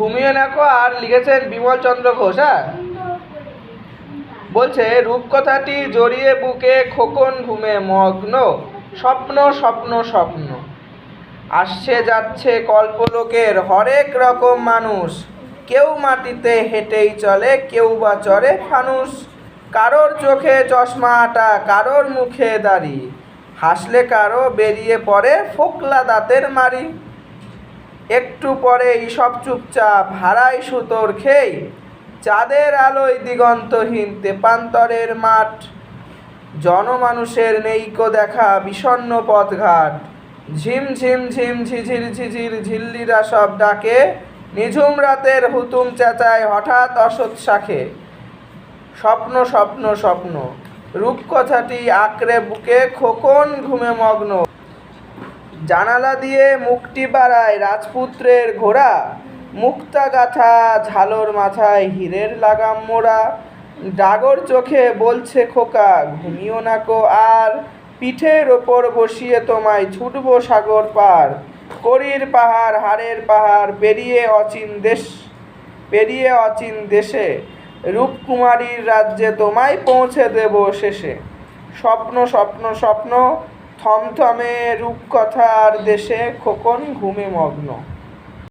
ঘুমিয়ে নাকো আর লিখেছেন বিমল চন্দ্র ঘোষ হ্যাঁ? বলছে, রূপকথাটি জড়িয়ে বুকে খোকন ঘুমে মগ্ন, স্বপ্ন স্বপ্ন স্বপ্ন। আসছে, যাচ্ছে কল্পলোকের হরেক রকম মানুষ। কেউ মাটিতে হেঁটেই চলে, কেউ বা চড়ে ফানুস কারোর চোখে চশমা আটা, কারোর মুখে দাড়ি। হাসলে কারও বেরিয়ে পড়ে ফোকলা দাঁতের মারি একটু পরেই সব চুপচাপ হারাই সুতোর খেই। চাঁদের আলোয় দিগন্তহীন তেপান্তরের মাঠ। জনমানুষের নেইকো দেখা বিষণ্ণ পথঘাট। ঝিম ঝিম ঝিম ঝিঝির ঝিঝির ঝিল্লিরা সব ডাকে। নিঝুম রাতের হুতুম চেঁচায় হঠাৎ অসৎ শাখে। স্বপ্ন স্বপ্ন স্বপ্ন। রূপকথাটি আঁকড়ে বুকে খোকন ঘুমে মগ্ন। জানালা দিয়ে মুখটি বাড়ায় রাজপুত্রের ঘোড়া। মুক্তা গাথা ঝালর মাথায় হীরের লাগাম মোড়া। ডাগর চোখে বলছে খোকা, ঘুমিও না কো আর। পিঠের ওপর বসিয়ে তোমায় ছুটব সাগর পার। করির পাহাড়, হাড়ের পাহাড়, পেরিয়ে অচিন দেশ, পেরিয়ে অচিন দেশে। রূপকুমারীর রাজ্যে তোমায় পৌঁছে দেব শেষে। স্বপ্ন স্বপ্ন স্বপ্ন থমথমে রূপকথার দেশে খোকন ঘুমে মগ্ন।